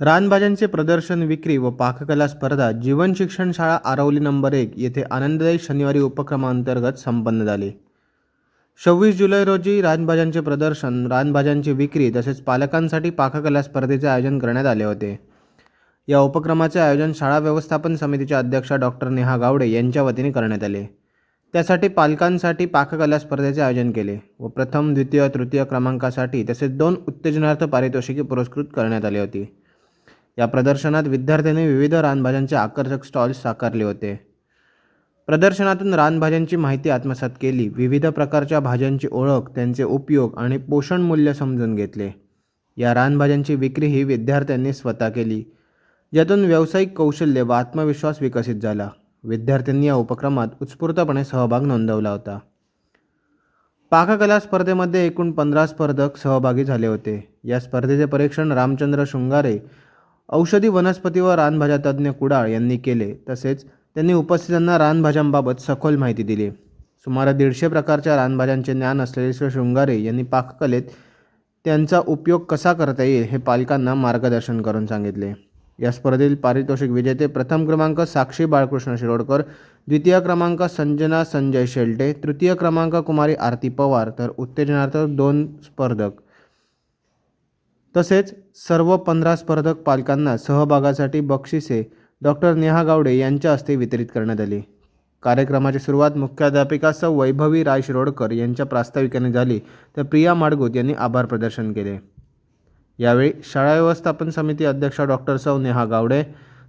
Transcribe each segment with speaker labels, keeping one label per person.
Speaker 1: रानभाज्यांचे प्रदर्शन विक्री व पाककला स्पर्धा जीवन शिक्षण शाळा आरवली नंबर एक येथे आनंददायी शनिवारी उपक्रमांतर्गत संपन्न झाले. सव्वीस जुलै रोजी रानभाज्यांचे प्रदर्शन रानभाज्यांची विक्री तसेच पालकांसाठी पाककला स्पर्धेचे आयोजन करण्यात आले होते. या उपक्रमाचे आयोजन शाळा व्यवस्थापन समितीच्या अध्यक्षा डॉक्टर नेहा गावडे यांच्या वतीने करण्यात आले. त्यासाठी पालकांसाठी पाककला स्पर्धेचे आयोजन केले व प्रथम द्वितीय तृतीय क्रमांकासाठी तसेच दोन उत्तेजनार्थ पारितोषिके पुरस्कृत करण्यात आली होती. या प्रदर्शनात विद्यार्थ्यांनी विविध रानभाज्यांचे आकर्षक स्टॉल्स साकारले होते. प्रदर्शनातून रानभाज्यांची माहिती आत्मसात केली. विविध प्रकारच्या भाज्यांची ओळख त्यांचे उपयोग आणि पोषण मूल्य समजून घेतले. या रानभाज्यांची विक्रीही विद्यार्थ्यांनी स्वतः केली ज्यातून व्यावसायिक कौशल्य व आत्मविश्वास विकसित झाला. विद्यार्थ्यांनी या उपक्रमात उत्स्फूर्तपणे सहभाग नोंदवला होता. पाककला स्पर्धेमध्ये एकूण पंधरा स्पर्धक सहभागी झाले होते. या स्पर्धेचे परीक्षण रामचंद्र शृंगारे औषधी वनस्पती व रानभाज्या तज्ज्ञ कुडाळ यांनी केले तसेच त्यांनी उपस्थितांना रानभाज्यांबाबत सखोल माहिती दिली. सुमारे दीडशे प्रकारच्या रानभाज्यांचे ज्ञान असलेले श्री शृंगारे यांनी पाककलेत त्यांचा उपयोग कसा करता येईल हे पालकांना मार्गदर्शन करून सांगितले. या स्पर्धेतील पारितोषिक विजेते प्रथम क्रमांक साक्षी बाळकृष्ण शिरोडकर द्वितीय क्रमांक संजना संजय शेल्टे तृतीय क्रमांक कुमारी आरती पवार तर उत्तेजनार्थ दोन स्पर्धक. तसेच सर्व पंधरा स्पर्धक पालकांना सहभागासाठी बक्षिसे डॉक्टर नेहा गावडे यांच्या हस्ते वितरित करण्यात आली. कार्यक्रमाची सुरुवात मुख्याध्यापिका सौ. वैभवी राय शिरोडकर यांच्या प्रास्ताविकाने झाली तर प्रिया माडगूत यांनी आभार प्रदर्शन केले. यावेळी शाळा व्यवस्थापन समिती अध्यक्षा डॉक्टर सौ. नेहा गावडे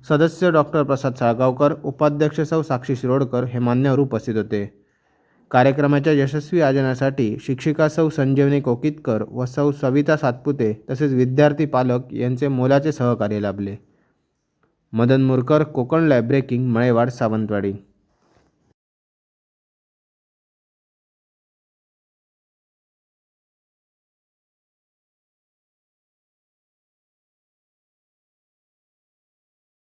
Speaker 1: सदस्य डॉक्टर प्रसाद साळगावकर उपाध्यक्ष सौ. साक्षी शिरोडकर हे मान्यवर उपस्थित होते. कार्यक्रमाच्या यशस्वी आयोजनासाठी शिक्षिका सौ संजीवनी कोकितकर व सौ सविता सातपुते तसेच विद्यार्थी पालक यांचे मोलाचे सहकार्य लाभले. मदन मुरकर कोकण लायब्रेकिंग मळेवाड सावंतवाडी.